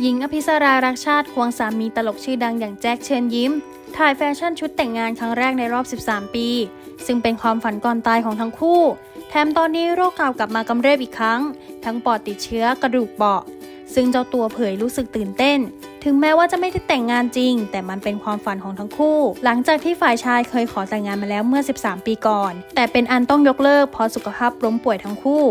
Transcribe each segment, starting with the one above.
หญิงอภิสรารักชาติควงสามีตลกชื่อดังอย่างแจ็คเชิญยิ้ม ถ่ายแฟชั่นชุดแต่งงานครั้งแรกในรอบ 13 ปี ซึ่งเป็นความฝันก่อนตายของทั้งคู่ แถมตอนนี้โรคเก่ากลับมากำเริบอีกครั้ง ทั้งปอดติดเชื้อกระดูกเบาะซึ่งเจ้าตัวเผยรู้สึกตื่นเต้น ถึงแม้ว่าจะไม่ได้แต่งงานจริง แต่มันเป็นความฝันของทั้งคู่ หลังจากที่ฝ่ายชายเคยขอแต่งงานมาแล้วเมื่อ 13 ปีก่อน แต่เป็นอันต้องยกเลิกเพราะสุขภาพล้มป่วยทั้งคู่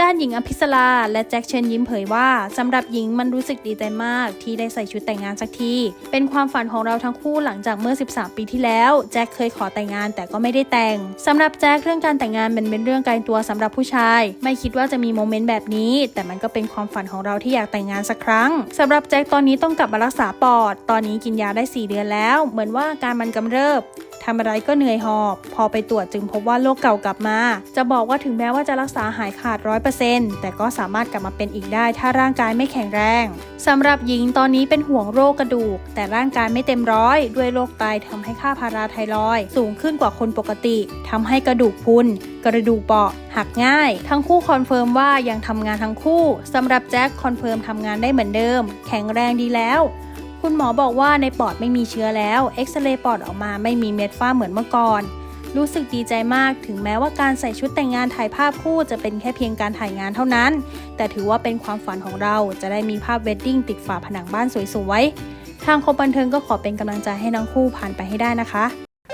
ด้านหญิงอภิสราและแจ็คเชิญยิ้มเผยว่าสำหรับหญิงมันรู้สึกดีใจมากที่ได้ใส่ชุดแต่งงานสักที เป็นความฝันของเราทั้งคู่หลังจากเมื่อ 13 ปีที่แล้วแจ็คเคยขอแต่งงานแต่ก็ไม่ได้แต่งสำหรับแจ็คเรื่องการแต่งงานมันเป็นเรื่องไกลตัวสำหรับผู้ชาย ไม่คิดว่าจะมีโมเมนต์แบบนี้ แต่มันก็เป็นความฝันของเราที่อยากแต่งงานสักครั้งสำหรับแจ็คตอนนี้ต้องกลับมารักษาปอด ตอนนี้กินยาได้ 4 เดือนแล้ว เหมือนว่าอาการมันกำเริบ ทำอะไรก็เหนื่อยหอบ พอไปตรวจจึงพบว่าโรคเก่ากลับมา จะบอกว่าถึงแม้ว่าจะรักษาหายขาด 100%แต่ก็สามารถกลับมาเป็นอีกได้ ถ้าร่างกายไม่แข็งแรงสำหรับหญิงตอนนี้เป็นห่วงโรคกระดูก แต่ร่างกายไม่เต็มร้อย ด้วยโรคไตทำให้ค่าพาราไทรอยสูงขึ้นกว่าคนปกติทำให้กระดูกพุนกระดูกเปราะหักง่าย ทั้งคู่คอนเฟิร์มว่ายังทำงานทั้งคู่สำหรับแจ็คคอนเฟิร์มทำงานได้เหมือนเดิม แข็งแรงดีแล้ว คุณหมอบอกว่าในปอดไม่มีเชื้อแล้ว เอ็กซเรย์ปอดออกมาไม่มีเม็ดฝ้าเหมือนเมื่อก่อน รู้สึกดีใจมาก ถึงแม้ว่าการใส่ชุดแต่งงานถ่ายภาพคู่จะเป็นแค่เพียงการถ่ายงานเท่านั้น แต่ถือว่าเป็นความฝันของเรา จะได้มีภาพเวดดิ้งติดฝาผนังบ้านสวยๆ ทางคมบันเทิงก็ขอเป็นกำลังใจให้ทั้งคู่ผ่านไปให้ได้นะคะ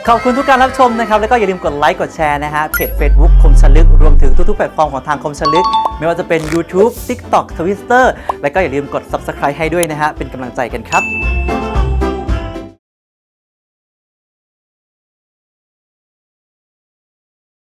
ขอบคุณทุกการรับชมนะครับ แล้วก็อย่าลืมกดไลค์ กดแชร์นะฮะ เพจ Facebook คมชลึกรวม ทุกๆแพลตฟอร์มของทางคมชลึก ไม่ว่าจะเป็น YouTube TikTok Twitter และก็อย่าลืมกด Subscribe ให้ด้วยนะฮะเป็นกำลังใจกันครับ